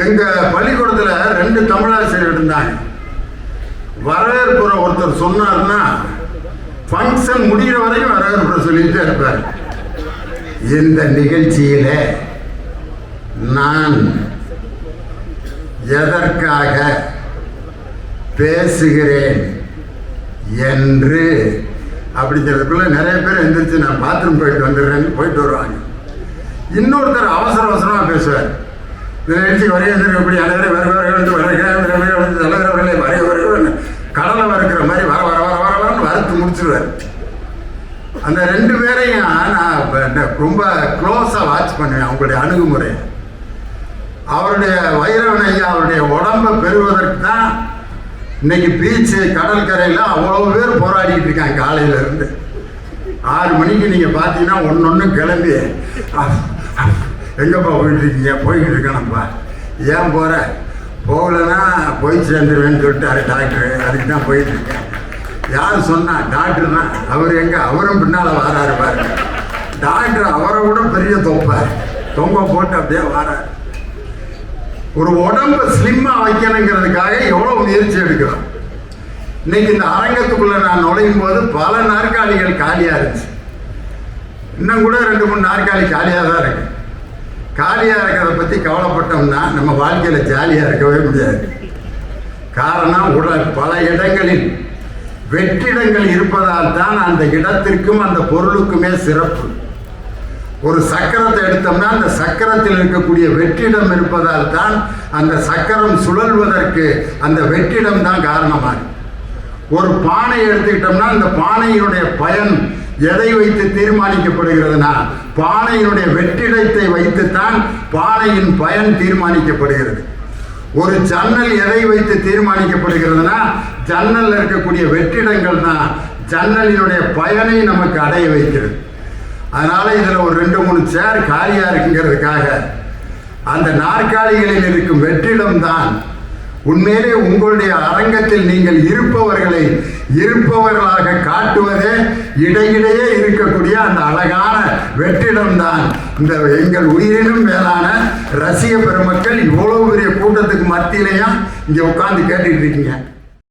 எங்க பள்ளிக்கூடத்துல ரெண்டு தமிழாசிரியர் இருந்தாங்க. வரவேற்புற ஒருத்தர் சொன்னார்னா ஃபங்க்ஷன் முடிகிற வரைக்கும் வரவேற்புற சொல்லிட்டு இருப்பார். இந்த நிகழ்ச்சியில நான் எதற்காக பேசுகிறேன் என்று அப்படிங்கிறதுக்குள்ள நிறைய பேர் எந்திரிச்சு நான் பாத்ரூம் போயிட்டு வந்துடுறேன்னு போயிட்டு வருவாங்க. இன்னொருத்தர் அவசர அவசரமாக பேசுவார். இந்த நிகழ்ச்சி வரையக்கூடிய அனைவரை வருகிறவர்கள் வருகிறவர்கள் தலைவர்களை வரையவர்கள் கடலை வறுக்கிற மாதிரி வர வர வர வர வரன்னு வறுத்து முடிச்சிருவார் அந்த ரெண்டு பேரையும் நான் ரொம்ப க்ளோஸாக வாட்ச் பண்ணுவேன் அவங்களுடைய அணுகுமுறை அவருடைய வைரவன் ஐயா அவருடைய உடம்பை பெறுவதற்கு தான் இன்னைக்கு பீச்சு கடற்கரையில் அவ்வளோ பேர் போராடிக்கிட்டு இருக்காங்க காலையிலேருந்து ஆறு மணிக்கு நீங்கள் பார்த்தீங்கன்னா ஒன்று ஒன்று கிளம்பி எங்கேப்பா போயிட்டு இருக்கீங்க? போய்கிட்டு இருக்கணும்ப்பா ஏன் போகிற போகலைன்னா போய் சேர்ந்துருவேன்னு சொல்லிட்டாரு டாக்டர். அதுக்கு தான் போயிட்டு இருக்கேன். யார் சொன்னா? டாக்டர் தான். அவர் எங்கே? அவரும் பின்னால் வாராரு பாருங்க. டாக்டர் அவரை விட பெரிய தொப்பார் தொங்க போட்டு அப்படியே வராரு. ஒரு உடம்பு ஸ்லிம்மாக வைக்கணுங்கிறதுக்காக எவ்வளோ முயற்சி எடுக்கிறோம். இன்னைக்கு இந்த அரங்கத்துக்குள்ளே நான் நுழையும் போது பல நாற்காலிகள் காலியாக இருந்துச்சு. இன்னும் கூட ரெண்டு மூணு நாற்காலி காலியாக தான் இருக்குது காலியாக இருக்கிறத பற்றி கவலைப்பட்டோம்னா நம்ம வாழ்க்கையில் ஜாலியாக இருக்கவே முடியாது. காரணம் உடல் பல இடங்களில் வெற்றிடங்கள் இருப்பதால் தான் அந்த இடத்திற்கும் அந்த பொருளுக்குமே சிறப்பு. ஒரு சக்கரத்தை எடுத்தோம்னா அந்த சக்கரத்தில் இருக்கக்கூடிய வெற்றிடம் இருப்பதால் தான் அந்த சக்கரம் சுழல்வதற்கு அந்த வெற்றிடம் தான் காரணமாகும் ஒரு பானை எடுத்துக்கிட்டோம்னா அந்த பானையினுடைய பயன் எதை வைத்து தீர்மானிக்கப்படுகிறதுனா பானையினுடைய வெற்றிடத்தை வைத்துத்தான் பானையின் பயன் தீர்மானிக்கப்படுகிறது. ஒரு ஜன்னல் எதை வைத்து தீர்மானிக்கப்படுகிறதுனா ஜன்னல் இருக்கக்கூடிய வெற்றிடங்கள் தான் ஜன்னலினுடைய பயனை நமக்கு அடைய வைக்கிறது. அதனால இதில் ஒரு ரெண்டு மூணு சேர் காலியாக இருக்குங்கிறதுக்காக அந்த நாற்காலிகளில் இருக்கும் வெற்றிடம் தான் உண்மையிலே உங்களுடைய அரங்கத்தில் நீங்கள் இருப்பவர்களை இருப்பவர்களாக காட்டுவதே இடையிடையே இருக்கக்கூடிய அந்த அழகான வெற்றிடம் தான். இந்த எங்கள் உயிரினும் மேலான ரசிக பெருமக்கள் இவ்வளவு பெரிய கூட்டத்துக்கு மத்தியிலையும் இங்கே உட்கார்ந்து கேட்டுக்கிட்டு இருக்கீங்க.